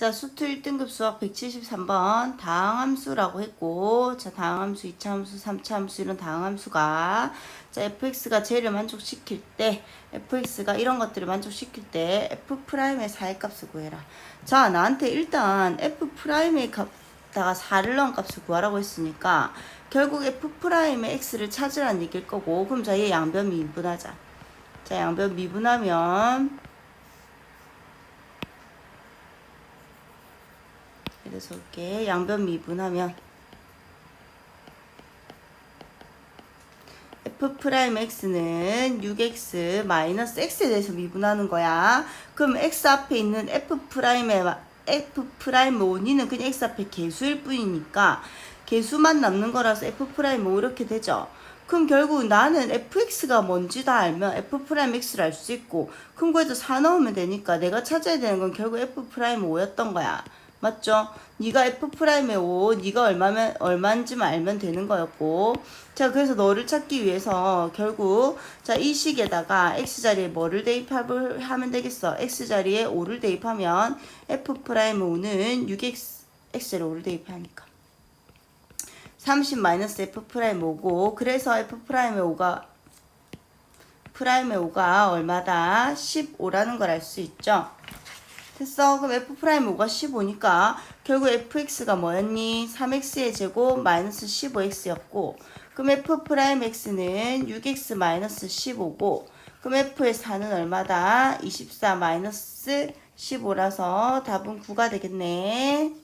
자, 수투 1등급 수학 173번 다항함수라고 했고 자, 다항함수, 2차함수, 3차함수 이런 다항함수가 자, fx가 쟤를 만족시킬 때 fx가 이런 것들을 만족시킬 때 f'의 사이값을 구해라. 자, 나한테 일단 f'의 값다가 4를 넣은 값을 구하라고 했으니까 결국 f'의 x를 찾으라는 얘기일 거고 그럼 자, 얘 양변 미분하자. 자, 양변 미분하면 그래서 이렇게 양변 미분하면 f'x는 6x 마이너스 x에 대해서 미분하는 거야. 그럼 x 앞에 있는 f'의 f' 원인은 그냥 x 앞에 개수일 뿐이니까 개수만 남는 거라서 f' 이렇게 되죠. 그럼 결국 나는 fx가 뭔지 다 알면 f'x를 알 수 있고 그럼 거기서 4 넣으면 되니까 내가 찾아야 되는 건 결국 f'5였던 거야. 맞죠? 네가 f'의 5, 네가 얼마면 얼마인지만 알면 되는 거였고. 자, 그래서 너를 찾기 위해서 결국 자, 이 식에다가 x 자리에 뭐를 대입을 하면 되겠어? x 자리에 5를 대입하면 f'5는 6x x를 5를 대입하니까 30 마이너스 f'5고 그래서 f''의 5가 프라임의 5가 얼마다? 15라는 걸 알 수 있죠. 됐어. 그럼 f'5가 15니까 결국 fx가 뭐였니? 3x의 제곱 마이너스 15x였고 그럼 f'x는 6x 마이너스 15고 그럼 f의 4는 얼마다? 24 마이너스 15라서 답은 9가 되겠네.